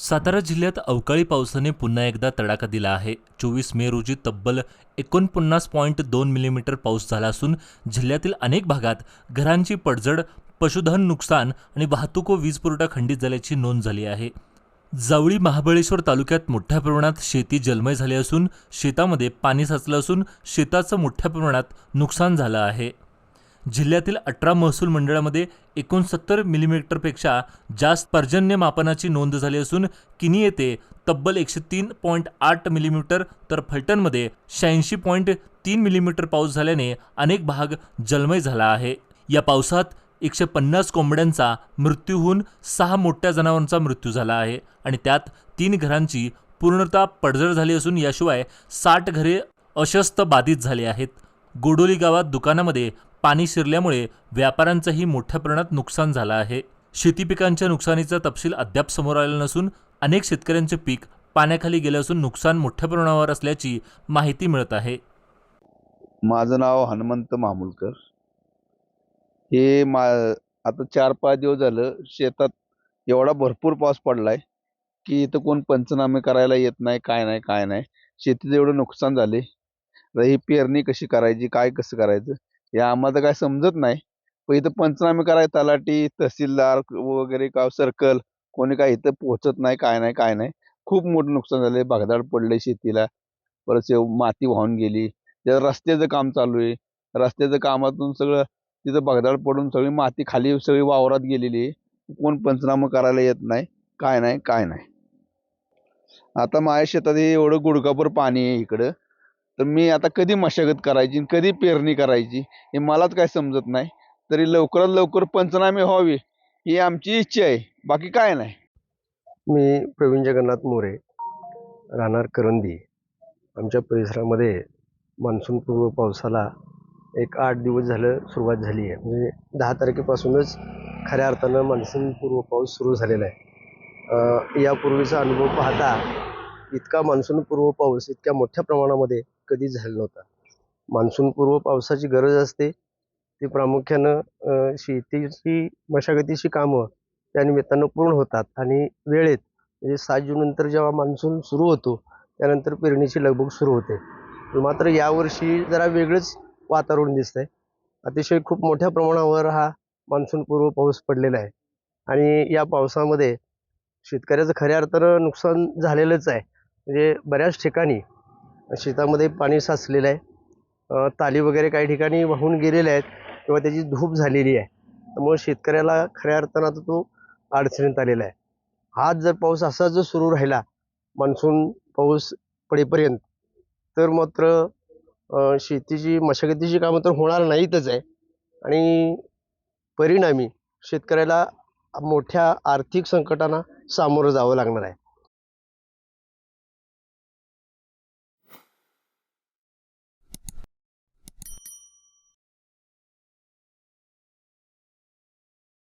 सातारा जिल्ह्यात अवकाळी पावसाने पुन्हा एकदा तडाखा दिला आहे. चोवीस मे रोजी तब्बल एकोणपन्नास पॉईंट दोन मिलीमीटर पाऊस झाला असून जिल्ह्यातील अनेक भागात घरांची पडझड पशुधन नुकसान आणि वाहतूक व वीज पुरवठा खंडित झाल्याची नोंद झाली आहे. जावळी महाबळेश्वर तालुक्यात मोठ्या प्रमाणात शेती जलमय झाली असून शेतामध्ये पाणी साचलं असून शेताचं मोठ्या प्रमाणात नुकसान झालं आहे. जिल्ह्यातील अठरा महसूल मंडळामध्ये एकोणसत्तर मिलीमीटरपेक्षा जास्त पर्जन्य मापनाची नोंद झाली असून किनी येथे तब्बल एकशे तीन पॉईंट आठ मिलीमीटर तर फलटणमध्ये शहाऐंशी पॉईंट तीन मिलीमीटर पाऊस झाल्याने अनेक भाग जलमय झाला आहे. या पावसात एकशे पन्नास कोंबड्यांचा मृत्यू होऊन सहा मोठ्या जनावरांचा मृत्यू झाला आहे आणि त्यात तीन घरांची पूर्णतः पडझड झाली असून याशिवाय साठ घरे अशस्त बाधित झाली आहेत. गोडोली गावात दुकानामध्ये पाणी शिरल्यामुळे व्यापाऱ्यांचंही मोठ्या प्रमाणात नुकसान झालं आहे. शेती पिकांच्या नुकसानीचा तपशील अद्याप समोर आलेला नसून अनेक शेतकऱ्यांचे पीक पाण्याखाली गेले असून नुकसान मोठ्या प्रमाणावर असल्याची माहिती मिळत आहे. माझं नाव हनुमंत मामुलकर. हे मा आता चार पाच दिवस झालं शेतात एवढा भरपूर पाऊस पडलाय की इथं कोण पंचनामे करायला येत नाही काय नाही काय नाही. शेतीचं एवढं नुकसान झाले आता ही पेरणी कशी करायची काय कसं करायचं हे आम्हाला तर काय समजत नाही. पण इथं पंचनामे करायला तलाठी तहसीलदार वगैरे का सर्कल कोणी काय इथं पोहोचत नाही काय नाही काय नाही. खूप मोठं नुकसान झालंय भगदाड पडलंय शेतीला. परत माती वाहून गेली. त्या रस्त्याचं काम चालू आहे. रस्त्याचं कामातून सगळं तिथं भगदाड पडून सगळी माती खाली सगळी वावरात गेलेली आहे. कोण पंचनामा करायला येत नाही काय नाही काय नाही. आता माझ्या शेतात हे एवढं गुडकापूर पाणी आहे इकडं. तर मी आता कधी मशागत करायची कधी पेरणी करायची हे मलाच काय समजत नाही. तरी लवकरात लवकर पंचनामे व्हावे ही आमची इच्छा आहे. बाकी काय नाही. मी प्रवीण जगन्नाथ मोरे राहणार करंदी. आमच्या परिसरामध्ये मान्सूनपूर्व पावसाला एक आठ दिवस झालं सुरुवात झाली आहे. म्हणजे दहा तारखेपासूनच खऱ्या अर्थानं मान्सूनपूर्व पाऊस सुरू झालेला आहे. यापूर्वीचा अनुभव पाहता इतका मान्सूनपूर्व पाऊस इतक्या मोठ्या प्रमाणामध्ये कधीच झाला नव्हता. मान्सूनपूर्व पावसाची गरज असते ती प्रामुख्यानं शेतीची मशागतीची कामं त्या निमित्तानं पूर्ण होतात आणि वेळेत म्हणजे सात जून नंतर जेव्हा मान्सून सुरू होतो त्यानंतर पेरणीची लगबग सुरू होते. मात्र यावर्षी जरा वेगळंच वातावरण दिसतंय. अतिशय खूप मोठ्या प्रमाणावर हा मान्सूनपूर्व पाऊस पडलेला आहे. आणि या पावसामध्ये शेतकऱ्याचं खऱ्या अर्थानं नुकसान झालेलंच आहे. म्हणजे बऱ्याच ठिकाणी शेतामध्ये पाणी साचलेलं आहे. ताली वगैरे काही ठिकाणी वाहून गेलेल्या आहेत किंवा त्याची धूप झालेली आहे. त्यामुळे शेतकऱ्याला खऱ्या अर्थानं आता तो अडचणीत आलेला आहे. हाच जर पाऊस असा जर सुरू राहिला मान्सून पाऊस पडेपर्यंत तर मात्र शेतीची मशागतीची कामं तर होणार नाहीतच आहे. आणि परिणामी शेतकऱ्याला मोठ्या आर्थिक संकटांना सामोरं जावं लागणार आहे.